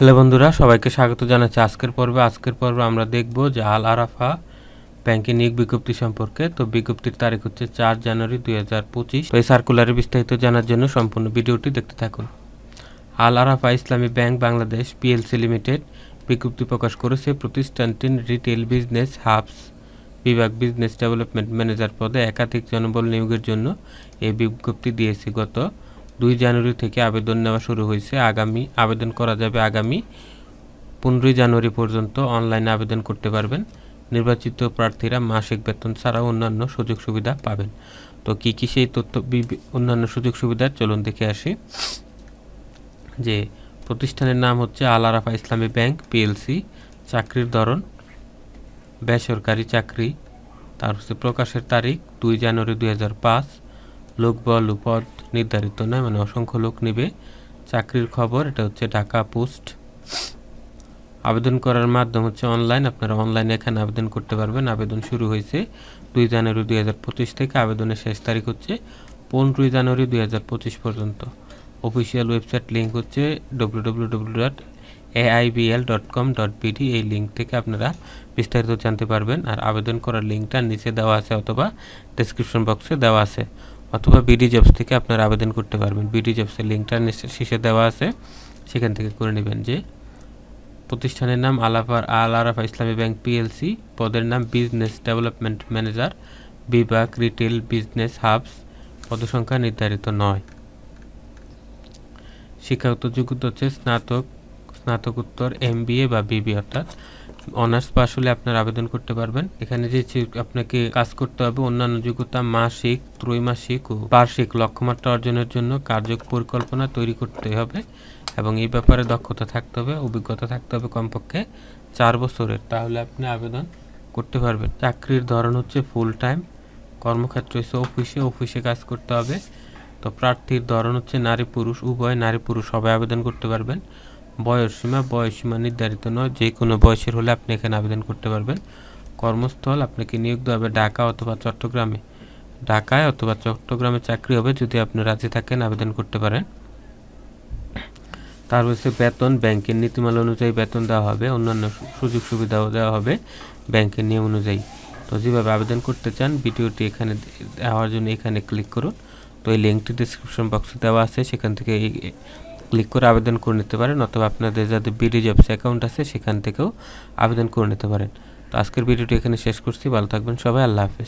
Hello বন্ধুরা, সবাইকে স্বাগত জানাচ্ছি আজকের পর্বে। আজকের পর্বে আমরা দেখব যে আল আরাফা ব্যাংকের নিয়োগ বিজ্ঞপ্তি সম্পর্কে। তো বিজ্ঞপ্তির তারিখ হচ্ছে চার জানুয়ারি দুই হাজার পঁচিশ। এই সার্কুলারে বিস্তারিত জানার জন্য সম্পূর্ণ ভিডিওটি দেখতে থাকুন। আল আরাফা ইসলামী ব্যাংক বাংলাদেশ পিএলসি লিমিটেড বিজ্ঞপ্তি প্রকাশ করেছে, প্রতিষ্ঠানটির রিটেল বিজনেস হাবস বিভাগ বিজনেস ডেভেলপমেন্ট ম্যানেজার পদে একাধিক জনবল নিয়োগের জন্য এই বিজ্ঞপ্তি দিয়েছে গত দুই জানুয়ারি থেকে আবেদন নেওয়া শুরু হয়েছে। আগামী, আবেদন করা যাবে আগামী পনেরোই জানুয়ারি পর্যন্ত অনলাইনে আবেদন করতে পারবেন। নির্বাচিত প্রার্থীরা মাসিক বেতন ছাড়াও অন্যান্য সুযোগ সুবিধা পাবেন। তো কী কী সেই তথ্য অন্যান্য সুযোগ সুবিধা চলুন দেখে আসি। যে প্রতিষ্ঠানের নাম হচ্ছে আল আরাফা ইসলামী ব্যাংক, পিএলসি, চাকরির ধরন, বেসরকারি চাকরি, তার হচ্ছে প্রকাশের তারিখ দুই জানুয়ারি দুই হাজার পাঁচ, লোকবল পদ নির্ধারিত নয় মানে অসংখ্য লোক নেবে। চাকরির খবর, এটা হচ্ছে ঢাকা পোস্ট। আবেদন করার মাধ্যম হচ্ছে অনলাইন, আপনারা অনলাইনে এখানে আবেদন করতে পারবেন। আবেদন শুরু হয়েছে দুই জানুয়ারি দুই হাজার পঁচিশ থেকে, আবেদনের শেষ তারিখ হচ্ছে পনেরোই জানুয়ারি দুই হাজার পঁচিশ পর্যন্ত। অফিসিয়াল ওয়েবসাইট লিঙ্ক হচ্ছে W dot dot com dot এই লিঙ্ক থেকে আপনারা বিস্তারিত জানতে পারবেন। আর আবেদন করার লিঙ্কটা নিচে দেওয়া আছে অথবা ডেসক্রিপশন বক্সে দেওয়া আছে। অথবা বিডি জবস থেকে আপনারা আবেদন করতে পারবেন। বিডি জবসের লিঙ্কটা শীর্ষে দেওয়া আছে। সেখান থেকে করে নেবেন যে, প্রতিষ্ঠানের নাম আলাফার আল আরাফা ইসলামী ব্যাংক পিএলসি পদের নাম বিজনেস ডেভেলপমেন্ট ম্যানেজার বিভাগ রিটেল বিজনেস হাবস পদসংখ্যা নির্ধারিত নয়। শিক্ষাগত যোগ্যতা হচ্ছে স্নাতক, স্নাতকোত্তর এমবিএ বা বিবি অর্থাৎ অনার্স পাস হলে আপনার আবেদন করতে পারবেন। এখানে যে আপনাকে কাজ করতে হবে অন্যান্য যোগ্যতা মাসিক, ত্রৈমাসিক ও বার্ষিক লক্ষ্যমাত্রা অর্জনের জন্য কার্য পরিকল্পনা তৈরি করতে হবে এবং এই ব্যাপারে দক্ষতা থাকতে হবে, অভিজ্ঞতা থাকতে হবে কমপক্ষে চার বছরের। তাহলে আপনি আবেদন করতে পারবেন। চাকরির ধরন হচ্ছে ফুল টাইম কর্মক্ষেত্র হচ্ছে অফিসে অফিসে কাজ করতে হবে। তো প্রার্থীর ধরন হচ্ছে নারী পুরুষ উভয় নারী পুরুষ সবাই আবেদন করতে পারবেন। বয়স সীমা বয়স সীমা নির্ধারিত নয়। যে কোনো বয়সের হলে আপনি এখানে আবেদন করতে পারবেন। কর্মস্থল আপনাকে নিয়োগ দেওয়া হবে ঢাকা অথবা চট্টগ্রামে। ঢাকায় অথবা চট্টগ্রামে চাকরি হবে যদি আপনি রাজি থাকেন আবেদন করতে পারেন। তার হচ্ছে বেতন, ব্যাংকের নীতিমালা অনুযায়ী বেতন দেওয়া হবে। অন্যান্য সুযোগ সুবিধাও দেওয়া হবে ব্যাংকের নিয়ম অনুযায়ী। তো যেভাবে আবেদন করতে চান, ভিডিওটি এখানে দেওয়ার জন্য এখানে ক্লিক করুন। তো এই লিঙ্কটি ডিসক্রিপশন বক্সে দেওয়া আছে। সেখান থেকে ক্লিক করে আবেদন করে নিতে পারেন অথবা আপনাদের যাদের বিডি জবস অ্যাকাউন্ট আছে সেখান থেকেও আবেদন করে নিতে পারেন। তো আজকের ভিডিওটি এখানে শেষ করছি। ভালো থাকবেন সবাই। আল্লাহ হাফেজ।